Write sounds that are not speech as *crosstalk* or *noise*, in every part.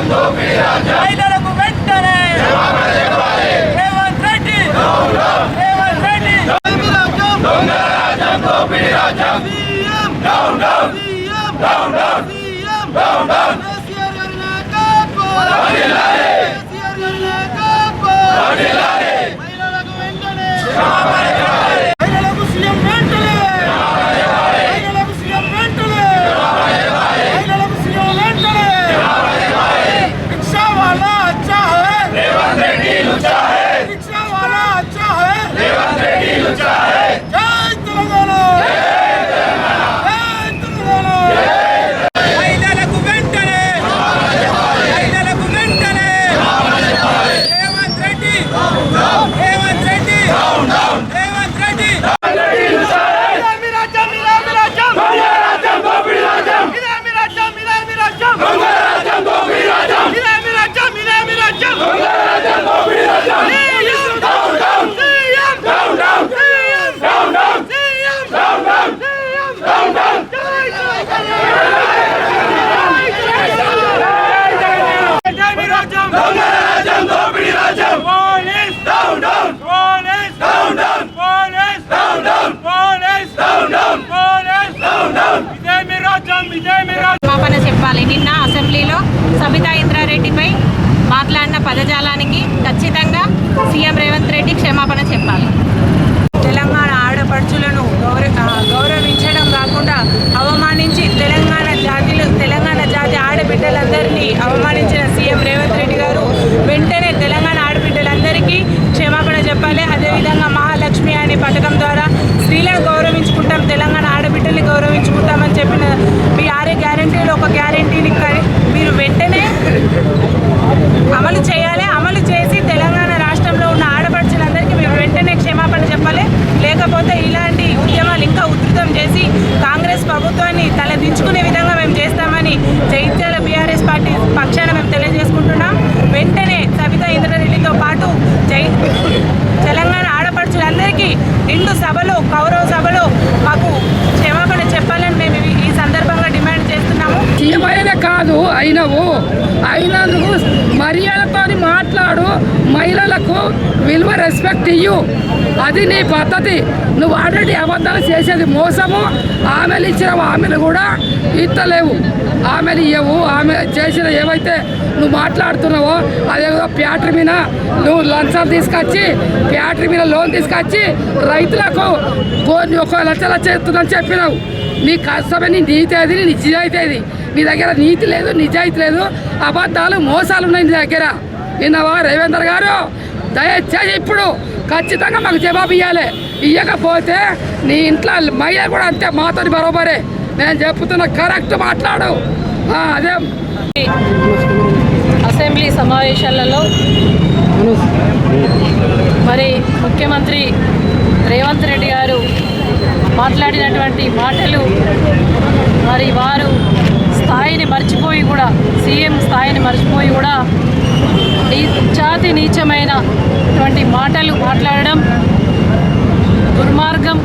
మహిళలకు వెంటనే రేవంత్ రెడ్డి రేవంత్ రెడ్డి దొంగల రాజ్యం దోపిడీ రాజ్యం డౌన్ డౌన్ డౌన్ డౌన్ కౌరవ సభలో మాకు క్షమాపణ చెప్పాలని మేము ఈ- సందర్భంగా డిమాండ్ చేస్తున్నాము. ఏమైనా కాదు అయినవు. అయినందుకు మహిళలకు విలువ రెస్పెక్ట్ ఇయ్యు. అది నీ పద్ధతి. నువ్వు ఆల్రెడీ అబద్ధాలు చేసేది మోసము. ఆమెలు ఇచ్చిన ఆమెను కూడా ఇస్తలేవు ఆమెలు ఇవ్వవు ఆమె చేసిన ఏవైతే నువ్వు మాట్లాడుతున్నావో అదేదో ప్యాటరీ మీద నువ్వు లంచాలు తీసుకొచ్చి ప్యాటరీ మీద లోన్ తీసుకొచ్చి రైతులకు కొన్ని ఒక లక్ష లక్ష చెప్పినావు. నీ కష్టమే నీ నీతి అది నీ నిజాయితీ అది. నీ దగ్గర నీతి లేదు నిజాయితీ లేదు. అబద్ధాలు మోసాలు ఉన్నాయి నీ దగ్గర. విన్నావా రేవేందర్ గారు? దయచేసి ఇప్పుడు ఖచ్చితంగా మాకు జవాబు ఇవ్వాలి ఇవ్వకపోతే నీ ఇంట్లో మహిళ కూడా అంతే మాతో బరోబరే. నేను చెప్తున్న కరెక్ట్ మాట్లాడు. అదే. అసెంబ్లీ సమావేశాలలో మరి ముఖ్యమంత్రి రేవంత్ రెడ్డి గారు మాట్లాడినటువంటి మాటలు మరి వారు స్థాయిని మర్చిపోయి కూడా సీఎం స్థాయిని మర్చిపోయి కూడా జాతి నీచమైనటువంటి మాటలు మాట్లాడడం దుర్మార్గం.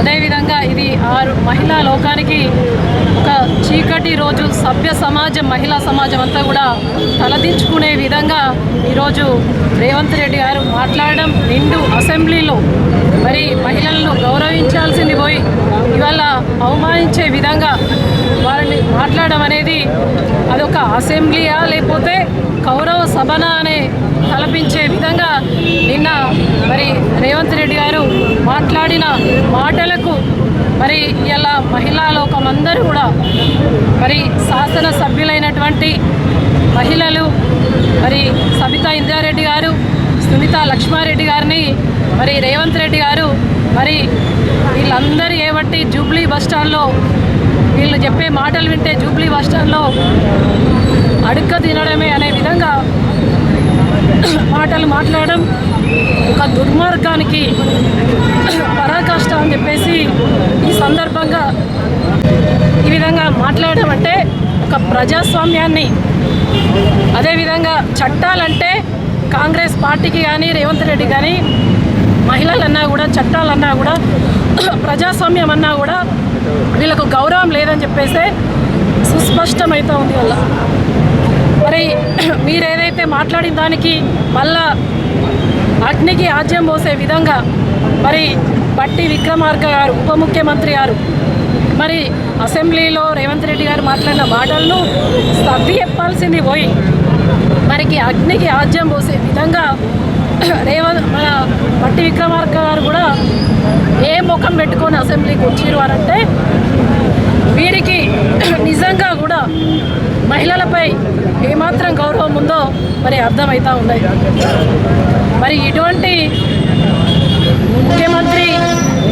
అదేవిధంగా ఇది ఆరు మహిళా లోకానికి ఒక చీకటి రోజు. సభ్య సమాజం మహిళా సమాజం అంతా కూడా తలదించుకునే విధంగా ఈరోజు రేవంత్ రెడ్డి గారు మాట్లాడడం నిండు అసెంబ్లీలో. మరి మహిళలను గౌరవించాల్సింది పోయి ఇవాళ అవమానించే విధంగా వారిని మాట్లాడడం అనేది అదొక అసెంబ్లీయా లేకపోతే కౌరవ సభన అనే తలపించే విధంగా నిన్న మరి రేవంత్ రెడ్డి గారు మాట్లాడిన మాటలకు మరి ఇలా మహిళా లోకమందరూ అందరూ కూడా మరి శాసన సభ్యులైనటువంటి మహిళలు మరి సబితా ఇంద్రారెడ్డి గారు సునీత లక్ష్మారెడ్డి గారిని మరి రేవంత్ రెడ్డి గారు మరి వీళ్ళందరూ ఏబట్టి జూబ్లీ బస్టాండ్లో వీళ్ళు చెప్పే మాటలు వింటే జూబ్లీ బస్ స్టాండ్లో అడుక్క తినడమే అనే విధంగా మాటలు మాట్లాడడం ఒక దుర్మార్గానికి పరాకాష్ట అని చెప్పేసి ఈ సందర్భంగా ఈ విధంగా మాట్లాడడం అంటే ఒక ప్రజాస్వామ్యాన్ని. అదేవిధంగా చట్టాలంటే కాంగ్రెస్ పార్టీకి కానీ రేవంత్ రెడ్డి కానీ మహిళలన్నా కూడా చట్టాలన్నా కూడా ప్రజాస్వామ్యం అన్నా కూడా వీళ్ళకు గౌరవం లేదని చెప్పేసి సుస్పష్టమవుతూ ఉంది వాళ్ళ మరి *clears throat* మీరు ఏదైతే మాట్లాడిన దానికి మళ్ళా అగ్నికి ఆజ్యం పోసే విధంగా మరి బట్టి విక్రమార్క గారు ఉప ముఖ్యమంత్రి గారు మరి అసెంబ్లీలో రేవంత్ రెడ్డి గారు మాట్లాడిన మాటలను సర్ది చెప్పాల్సింది పోయి మరికి అగ్నికి ఆజ్యం పోసే విధంగా *clears throat* రేవంత్ మన బట్టి విక్రమార్క గారు కూడా ఏ ముఖం పెట్టుకొని అసెంబ్లీకి వచ్చిరు అంటే వీరికి నిజంగా కూడా మహిళలపై ఏమాత్రం గౌరవం ఉందో మరి అర్థమవుతూ ఉన్నాయి మరి ఇటువంటి ముఖ్యమంత్రి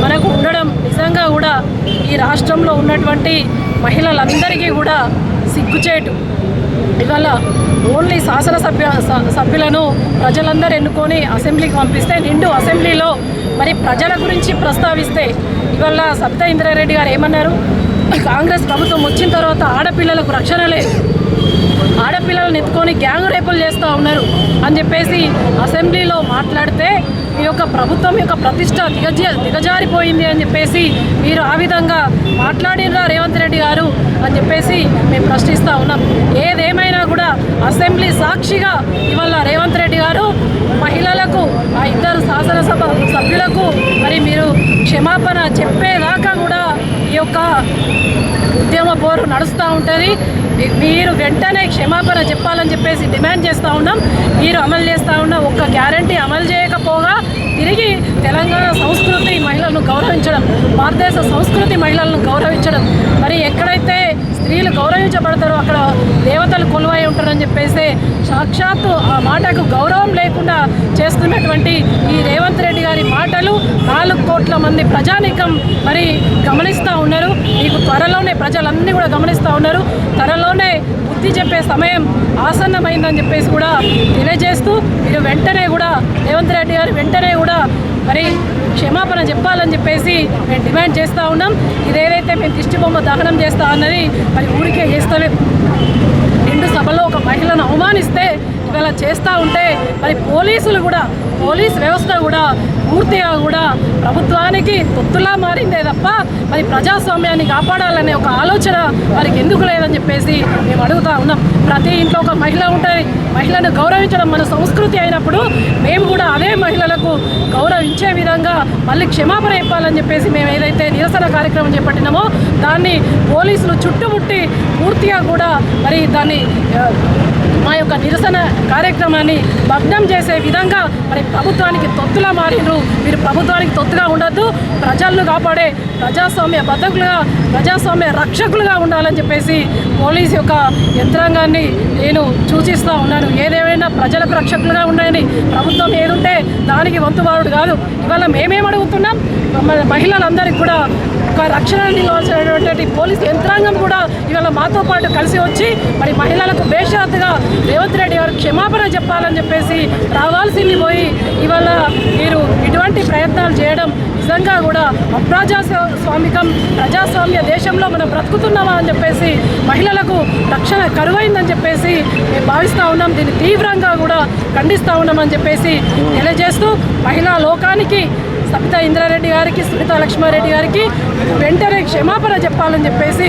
మనకు ఉండడం నిజంగా కూడా ఈ రాష్ట్రంలో ఉన్నటువంటి మహిళలందరికీ కూడా సిగ్గుచేటు. ఇవాళ ఓన్లీ శాసనసభ్య స- సభ్యులను ప్రజలందరూ ఎన్నుకొని అసెంబ్లీకి పంపిస్తే నిండు అసెంబ్లీలో మరి ప్రజల గురించి ప్రస్తావిస్తే ఇవాళ సబితా ఇంద్రారెడ్డి గారు ఏమన్నారు? కాంగ్రెస్ ప్రభుత్వం వచ్చిన తర్వాత ఆడపిల్లలకు రక్షణ లేదు. ఆడపిల్లలను ఎత్తుకొని గ్యాంగ్ రేపులు చేస్తూ ఉన్నారు అని చెప్పేసి అసెంబ్లీలో మాట్లాడితే ఈ యొక్క ప్రభుత్వం యొక్క ప్రతిష్ట దిగజ దిగజారిపోయింది అని చెప్పేసి మీరు ఆ విధంగా మాట్లాడినరా రేవంత్ రెడ్డి గారు అని చెప్పేసి మేము ప్రశ్నిస్తూ ఉన్నాం. ఏదేమైనా కూడా అసెంబ్లీ సాక్షిగా ఇవాళ రేవంత్ రెడ్డి గారు మహిళలకు ఆ ఇద్దరు శాసనసభ సభ్యులకు మరి మీరు క్షమాపణ చెప్పేదాకా కూడా ఈ యొక్క ఉద్యమ పోరు నడుస్తూ ఉంటుంది. మీరు వెంటనే క్షమాపణ చెప్పాలని చెప్పేసి డిమాండ్ చేస్తూ ఉన్నాం. మీరు అమలు చేస్తూ ఉన్న ఒక్క గ్యారంటీ అమలు చేయకపోగా తిరిగి తెలంగాణ సంస్కృతి మహిళలను గౌరవించడం భారతదేశ సంస్కృతి మహిళలను గౌరవించడం. మరి ఎక్కడైతే స్త్రీలు గౌరవించబడతారో అక్కడ దేవతలు కొలువై ఉంటారని చెప్పేసి సాక్షాత్తు ఆ మాటకు గౌరవం లేకుండా చేస్తున్నటువంటి ఈ రేవంత్ రెడ్డి గారి మాటలు నాలుగు కోట్ల మంది ప్రజానికం మరి గమనిస్తూ ఉన్నారు. త్వరలోనే ప్రజలన్నీ కూడా గమనిస్తూ ఉన్నారు. త్వరలోనే బుద్ధి చెప్పే సమయం ఆసన్నమైందని చెప్పేసి కూడా తెలియజేస్తూ మీరు వెంటనే కూడా రేవంత్ రెడ్డి గారు వెంటనే కూడా మరి క్షమాపణ చెప్పాలని చెప్పేసి మేము డిమాండ్ చేస్తూ ఉన్నాం. ఇదేదైతే మేము దిష్టి బొమ్మ దహనం చేస్తా అన్నది మరి ఊరికే చేస్తలేదు నిండు సభలో ఒక మహిళను అవమానిస్తే ఇవాళ చేస్తూ ఉంటే మరి పోలీసులు కూడా పోలీస్ వ్యవస్థ కూడా పూర్తిగా కూడా ప్రభుత్వానికి తొత్తులా మారిందే తప్ప మరి ప్రజాస్వామ్యాన్ని కాపాడాలనే ఒక ఆలోచన వారికి ఎందుకు లేదని చెప్పేసి మేము అడుగుతా ఉన్నాం. ప్రతి ఇంట్లో ఒక మహిళ ఉంటుంది మహిళను గౌరవించడం మన సంస్కృతి అయినప్పుడు మేము కూడా అదే మహిళలకు గౌరవించే విధంగా మళ్ళీ క్షమాపణ చెప్పాలని చెప్పేసి మేము ఏదైతే నిరసన కార్యక్రమం చేపట్టినామో దాన్ని పోలీసులు చుట్టుముట్టి పూర్తిగా కూడా మరి దాన్ని మా యొక్క నిరసన కార్యక్రమాన్ని భగ్నం చేసే విధంగా మరి ప్రభుత్వానికి తొత్తులా మారిండ్రు మీరు ప్రభుత్వానికి తొత్తుగా ఉండొద్దు. ప్రజలను కాపాడే ప్రజాస్వామ్య బతకులుగా ప్రజాస్వామ్య రక్షకులుగా ఉండాలని చెప్పేసి పోలీస్ యొక్క యంత్రాంగాన్ని నేను సూచిస్తూ ఉన్నాను. ఏదేమైనా ప్రజలకు రక్షకులుగా ఉండండి ప్రభుత్వం ఏదుంటే దానికి వంతువారుడు కాదు. ఇవాళ మేమేం అడుగుతున్నాం? మన మహిళలందరికీ కూడా రక్షణ నిలవాల్సినటువంటి పోలీస్ యంత్రాంగం కూడా ఇవాళ మాతో పాటు కలిసి వచ్చి మరి మహిళలకు బేషరతుగా రేవంత్ రెడ్డి గారు క్షమాపణ చెప్పాలని చెప్పేసి రావాల్సింది పోయి ఇవాళ మీరు ఇటువంటి ప్రయత్నాలు చేయడం నిజంగా కూడా అప్రజాస్వామికం ప్రజాస్వామ్య దేశంలో మనం బ్రతుకుతున్నామా అని చెప్పేసి మహిళలకు రక్షణ కరువైందని చెప్పేసి మేము భావిస్తూ ఉన్నాం. దీన్ని తీవ్రంగా కూడా ఖండిస్తూ ఉన్నామని చెప్పేసి తెలియజేస్తూ మహిళా లోకానికి సబితా ఇంద్రారెడ్డి గారికి సునీత లక్ష్మారెడ్డి గారికి వెంటనే క్షమాపణ చెప్పాలని చెప్పేసి